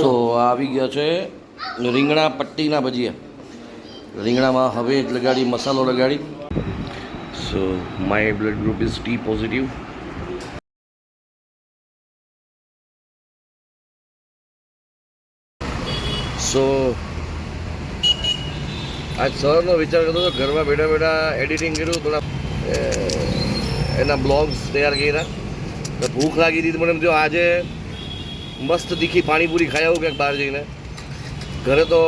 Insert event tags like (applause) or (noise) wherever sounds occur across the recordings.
સો આવી ગયા છે રીંગણા પટ્ટીના ભજીયા. રીંગણામાં હવે જ લગાડી, મસાલો લગાડી. So my blood group is T positive so આજ સવારનો વિચાર કરતો હતો, ઘરમાં બેઠા બેઠા એડિટિંગ કર્યું, થોડા એના બ્લોગ્સ તૈયાર કર્યા. ભૂખ લાગી હતી મને જો આજે મસ્ત દીખી પાણીપુરી ખાઈ આવું ક્યાંક બહાર જઈને. ઘરે તો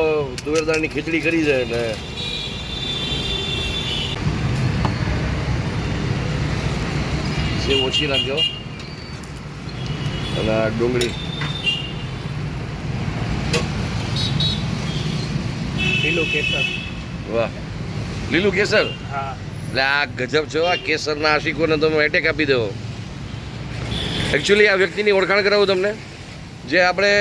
તુવેરદાળની ખીચડી કરી છે એટલે. સેવ ઓછી નાખજો. અને આ ડુંગળી. લીલું કેસર. વાહ. લીલું કેસર? હા. એટલે આ ગજબ છે આ કેસરના આશિકોને તમે એટેક આપી દો. એકચ્યુઅલી આ વ્યક્તિની ઓળખાણ કરાવું તમને. જે આપણે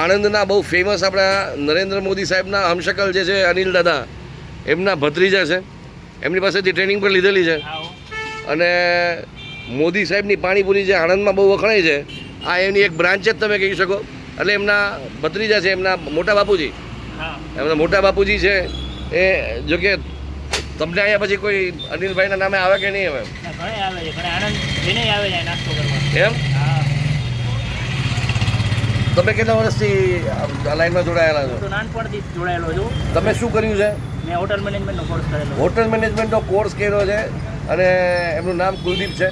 આણંદના બહુ ફેમસ આપણા નરેન્દ્ર મોદી સાહેબના હમશકલ જે છે અનિલ દાદા એમના ભત્રીજા છે. એમની પાસેથી ટ્રેનિંગ પણ લીધેલી છે. અને મોદી સાહેબની પાણીપુરી જે આણંદમાં બહુ વખણાય છે આ એમની એક બ્રાન્ચ જ તમે કહી શકો. એટલે એમના ભત્રીજા છે એમના મોટા બાપુજી. એમના મોટા બાપુજી છે એ જો કે તમને અહીંયા પછી કોઈ અનિલભાઈના નામે આવે કે નહીં આવે એમ? તમે કેટલા વર્ષથી આ લાઈનમાં જોડાયેલા છો? તો નાનપણથી જોડાયેલો છું. તમે શું કર્યું છે? મેં હોટલ મેનેજમેન્ટનો કોર્સ કરેલો. હોટલ મેનેજમેન્ટનો કોર્સ કર્યો છે અને એમનું નામ કુલદીપ છે.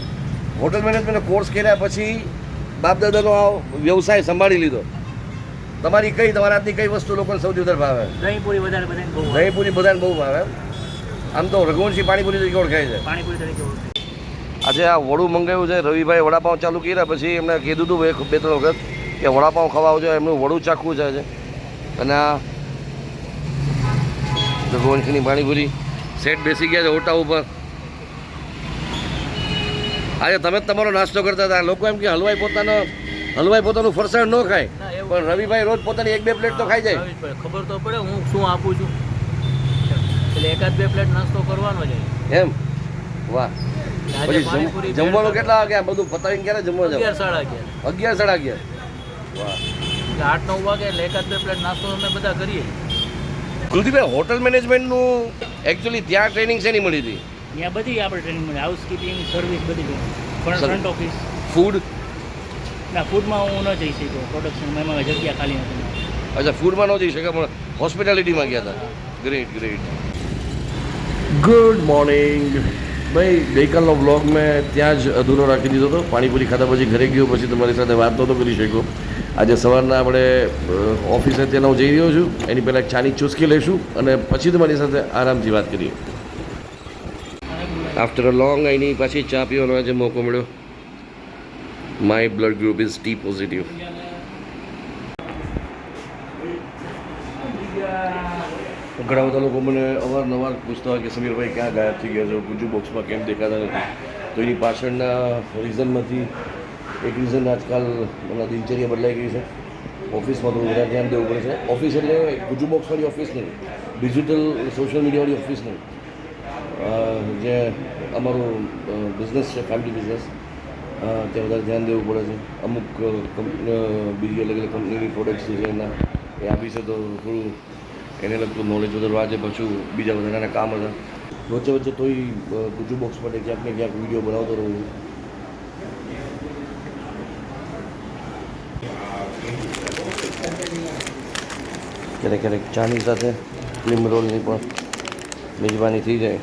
હોટલ મેનેજમેન્ટનો કોર્સ કર્યા પછી બાપ દાદાનો આ વ્યવસાય સંભાળી લીધો. તમારી કઈ તમારા હાથની કઈ વસ્તુ લોકોને સૌથી વધારે ભાવે? દહીંપુરી વધારે બધાને બહુ ભાવે. દહીંપુરી બધાને બહુ ભાવે. આમ તો રઘુવંશી પાણીપુરી તરીકે ઓળખાય છે. પાણીપુરી તરીકે ઓળખાય. આજે આ વડું મંગાવ્યું છે. રવિભાઈ વડાપાઉં ચાલુ કર્યા પછી એમને કીધું હતું બે ત્રણ વખત કે વડાપાઉં ખાવા આવજો એમનું વડું ચાખવું છે અને આ રઘુવંશીની પાણીપુરી સેટ બેસી ગયા છે ઓટા ઉપર. આજે તમે જ તમારો નાસ્તો કરતા હતા. લોકો એમ કે હલવાઈ પોતાનો હલવાઈ પોતાનું ફરસાણ ન ખાય. પણ રવિભાઈ રોજ પોતાની એક બે પ્લેટ તો ખાઈ જાય. ખબર તો પડે હું શું આપું છું? એટલે એકાદ બે પ્લેટ નાસ્તો કરવાનો છે. એમ? વાહ. જમવાનું કેટલા વાગ્યા? બધું પતાવીને ક્યારે જમવા જાવ અગિયાર સાડા અગિયાર. અગિયાર સાડા અગિયાર. એટલે આઠ નવ વાગે એટલે એકાદ બે પ્લેટ નાસ્તો અમે બધા કરીએ. કુલદીપભાઈ હોટલ મેનેજમેન્ટનું એકચ્યુઅલી ત્યાં ટ્રેનિંગ શેની મળી હતી? ત્યાં બધી આપણે ટ્રેનિંગ મળી. હાઉસકીપિંગ સર્વિસ બધી ફ્રન્ટ ઓફિસ ફૂડ ના ફૂડમાં હું ન જઈ શક્યો. પ્રોડક્શનમાં એમાં જગ્યા ખાલી નથી અચ્છા ફૂડમાં ન જઈ શકે પણ હોસ્પિટાલિટીમાં ગયા હતા. ગ્રેટ ગ્રેટ ગુડ મોર્નિંગ ભાઈ ગઈકાલનો બ્લોગ મેં ત્યાં જ અધૂરો રાખી દીધો હતો. પાણીપુરી ખાધા પછી ઘરે ગયો પછી તમારી સાથે વાત નહોતો કરી શક્યો. આજે સવારના આપણે ઓફિસે ત્યાં હું જઈ રહ્યો છું. એની પહેલાં એક ચાની ચુસ્કી લઈશું અને પછી તમારી સાથે આરામથી વાત કરીએ. આફ્ટર અ લોંગ એની પાછી ચા પીવાનો આજે મોકો મળ્યો. My blood group is T positive ઘણા બધા લોકો મને અવારનવાર પૂછતા હોય કે સમીરભાઈ ક્યાં ગાયબ થઈ ગયા છો? ગુજુ બોક્સમાં કેમ દેખાતા નથી? તો એની પાછળના રીઝનમાંથી એક રીઝન આજકાલ હમણાં દિનચર્યા બદલાઈ ગઈ છે. ઓફિસમાં થોડું વધારે ધ્યાન દેવું પડે છે. ઓફિસ એટલે ગુજુ બોક્સવાળી ઓફિસ નહીં ડિજિટલ સોશિયલ મીડિયાવાળી ઓફિસ નહીં. જે અમારું બિઝનેસ છે ફેમિલી બિઝનેસ ત્યાં વધારે ધ્યાન દેવું પડે છે. અમુક બીજી અલગ અલગ કંપનીની પ્રોડક્ટ્સ છે એના, એ આપી છે તો થોડું એને લગતું નોલેજ વધારવા છે પાછું બીજા વધારાના કામ હતા વચ્ચે વચ્ચે તોય ગુજુ બોક્સ માટે ક્યાંક ને ક્યાંક વીડિયો બનાવતો રહું છું. ક્યારેક ક્યારેક ચાની સાથે લીમ રોલની પણ મેજબાની થઈ જાય.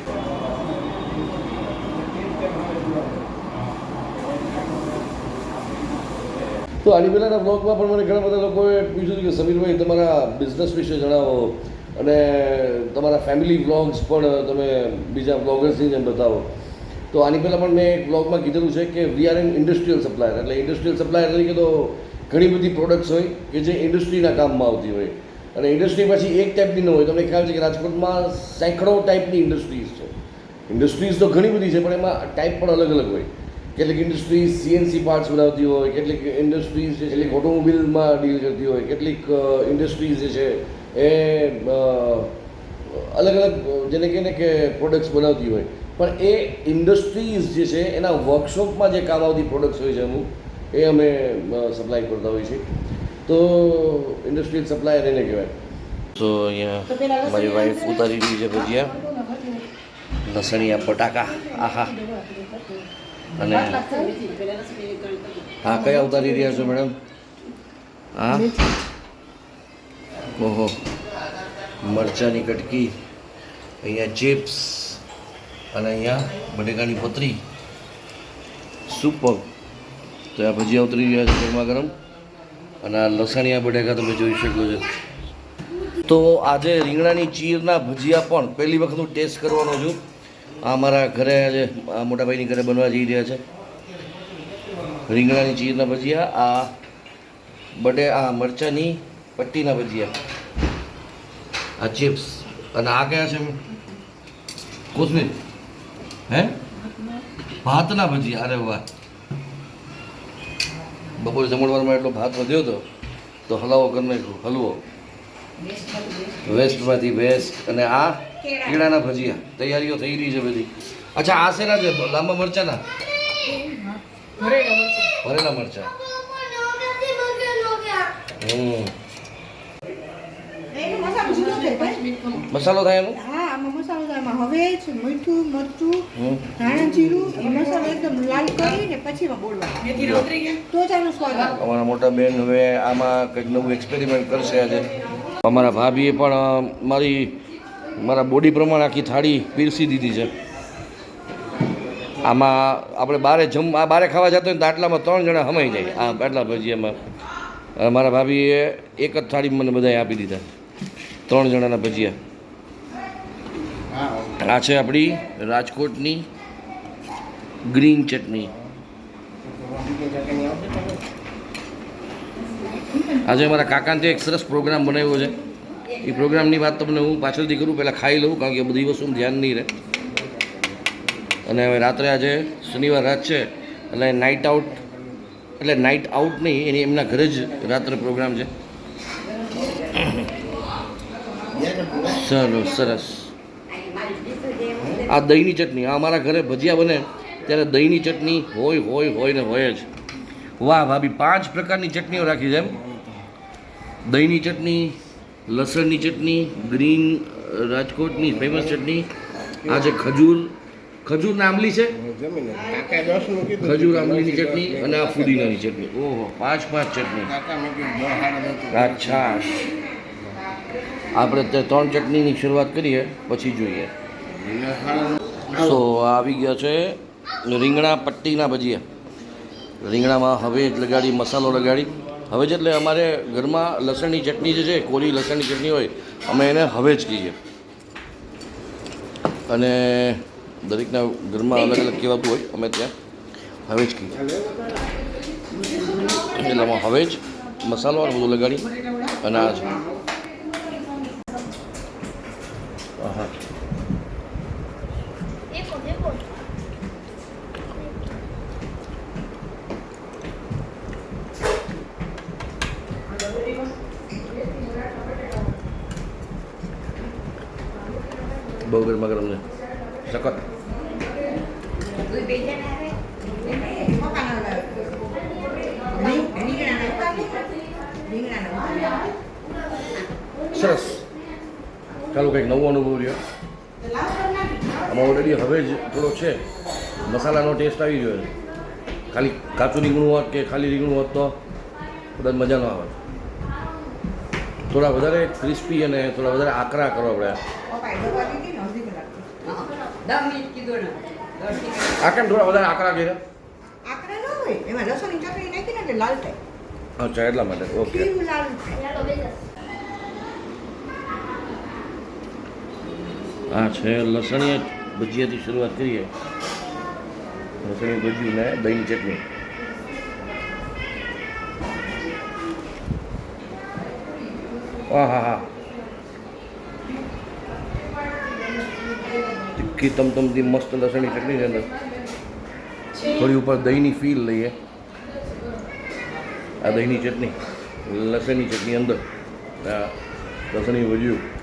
તો આની પહેલાંના બ્લોગમાં પણ મને ઘણા બધા લોકોએ પૂછ્યું કે સમીરભાઈ, તમારા બિઝનેસ વિશે જણાવો અને તમારા ફેમિલી વ્લોગ્સ પણ તમે બીજા બ્લોગર્સની જેમ બતાવો. તો આની પહેલાં પણ મેં એક બ્લોગમાં કીધેલું છે કે we are an industrial supplier એટલે ઇન્ડસ્ટ્રીયલ સપ્લાયર તરીકે તો ઘણી બધી પ્રોડક્ટ્સ હોય કે જે ઇન્ડસ્ટ્રીના કામમાં આવતી હોય. અને ઇન્ડસ્ટ્રી પછી એક ટાઈપની ન હોય. તમને ખ્યાલ છે કે રાજકોટમાં સેંકડો ટાઈપની ઇન્ડસ્ટ્રીઝ છે. ઇન્ડસ્ટ્રીઝ તો ઘણી બધી છે, પણ એમાં ટાઈપ પણ અલગ અલગ હોય. કેટલીક ઇન્ડસ્ટ્રીઝ સીએનસી પાર્ટ્સ બનાવતી હોય, કેટલીક ઇન્ડસ્ટ્રીઝ છે, કેટલીક ઓટોમોબિલમાં ડીલ કરતી હોય, કેટલીક ઇન્ડસ્ટ્રીઝ જે છે, એ અલગ અલગ જેને કહે ને કે પ્રોડક્ટ્સ બનાવતી હોય. પણ એ ઇન્ડસ્ટ્રીઝ જે છે, એના વર્કશોપમાં જે કામ આવતી પ્રોડક્ટ્સ હોય છે અમુક, એ અમે સપ્લાય કરતા હોઈએ છીએ. તો ઇન્ડસ્ટ્રીયલ સપ્લાયર એને કહેવાય. તો અહીંયા મારી વાઈફ ઉતારી રહી છે ભજીયા. લસણીયા બટાકા આહા. અને હા કયા ઉતારી રહ્યા છો મેડમ હા? ઓહો. મરચાંની કટકી અહીંયા ચિપ્સ અને અહીંયા બટેકાની પતરી. સુપર તો આ ભજીયા ઉતરી રહ્યા છે ગરમા ગરમ. અને આ લસણિયા બટેકા તમે જોઈ શકો છો. તો આજે રીંગણાની ચીરના ભજીયા પણ પહેલી વખત હું ટેસ્ટ કરવાનો છું. આ મારા ઘરે આજે મોટાભાઈની ઘરે બનવા જઈ રહ્યા છે. રીંગણાની ચીરના ભજીયા, આ બટે, આ મરચાંની પટ્ટીના ભજીયા. આ ચિપ્સ. અને આ કયા છે? કોથમીર. હે? ભાતના ભજીયા. અરે વાહ. બપોરે જમણવારમાં એટલો ભાત વધ્યો હતો તો હલાવો કરી નાખ્યો હલવો. વેસ્ટમાંથી વેસ્ટ અને આ કેળાના ભજીયા તૈયારીઓ થઈ રહી છે બધી. અચ્છા આ શેના છે? લાંબા મરચાના? ભરેલા મરચા. મસાલો થાય એનો? મસાલો. આમાં હવેજ મીઠું મરચું ધાણા જીરું એ મસાલો એકદમ લાલ કરીને પછી એમાં બોલવાનું. તો જ આનો સ્વાદ અમારા મોટા બેન હવે આમાં કંઈક નવું એક્સપેરિમેન્ટ કરશે આજે. અમારા ભાભીએ પણ મારી મારા બોડી પ્રમાણે આખી થાળી પીરસી દીધી છે. આમાં આપણે બારે જમ આ બારે ખાવા જતા હોય ને તો આટલામાં ત્રણ જણા સમાઈ જાય. આ આટલા ભજીયામાં મારા ભાભીએ એક જ થાળી મને બધાએ આપી દીધા. ત્રણ જણાના ભજીયા. આ છે આપણી રાજકોટની ગ્રીન ચટણી. આજે મારા કાકાને એક સરસ પ્રોગ્રામ બનાવ્યો છે. એ પ્રોગ્રામની વાત તમને હું પાછળથી કરું પહેલાં ખાઈ લઉં કારણ કે બધી વસ્તુમાં ધ્યાન નહીં રહે. અને હવે રાત્રે આજે શનિવાર રાત છે એટલે નાઇટ આઉટ એટલે નાઇટ આઉટ નહીં એની એમના ઘરે જ રાત્રે પ્રોગ્રામ છે. (coughs) સરસ સરસ. આ દહીંની ચટણી. આ અમારા ઘરે ભજીયા બને ત્યારે દહીંની ચટણી હોય હોય હોય ને હોય જ. વાહ ભાભી, પાંચ પ્રકારની ચટણીઓ રાખી છે એમ. દહીંની ચટણી, લસણની ચટણી, ગ્રીન રાજકોટની ફેમસ ચટણી આ છે ખજૂર ખજૂર આંબલી છે? ખજૂર આંબલીની ચટણી અને આ ફુદીનાની ચટણી. ઓહો, પાંચ પાંચ ચટણી. અચ્છા. આપણે ત્રણ ચટણીની શરૂઆત કરીએ, પછી જોઈએ. સો આવી ગયા છે રીંગણા પટ્ટીના ભજીયા. રીંગણામાં હવે જ લગાડી, મસાલો લગાડી. હવે જ એટલે અમારે ઘરમાં લસણની ચટણી જે છે, કોરી લસણની ચટણી હોય, અમે એને હવે જ કહીએ. અને દરેકના ઘરમાં અલગ અલગ કહેવાતું હોય, અમે ત્યાં હવેજ કહીએ. એટલે હવે જ મસાલો બધું લગાડી અને આ છે. બહુ ગરમા ને સખત સરસ. ચાલો કંઈક નવો અનુભવ રહ્યો. આમાં ઓલરેડી હવે જ થોડો છે. મસાલાનો ટેસ્ટ આવી ગયો છે. ખાલી કાચું રીંગણું હોત કે ખાલી રીંગણું હોત તો કદાચ મજા ન આવે. થોડા વધારે ક્રિસ્પી અને થોડા વધારે આકરા કરવા પડ્યા. આ કેમ થોડા વધારે આકરા કર્યા? આકરા ન હોય. એમાં લસણની ચટણી નાખીને એટલે લાલ થાય. અચ્છા એટલા માટે. ઓકે. લાલ આ છે લસણીયા ભજીયાથી શરૂઆત કરીએ. લસણી ભજીયું ને દહીંની ચટણી. હા હા હા તીખી તમતમતી મસ્ત લસણની ચટણી અંદર. થોડી ઉપર દહીંની ફીલ લઈએ. આ દહીંની ચટણી, લસણની ચટણી અંદર. લસણી ભજીયું.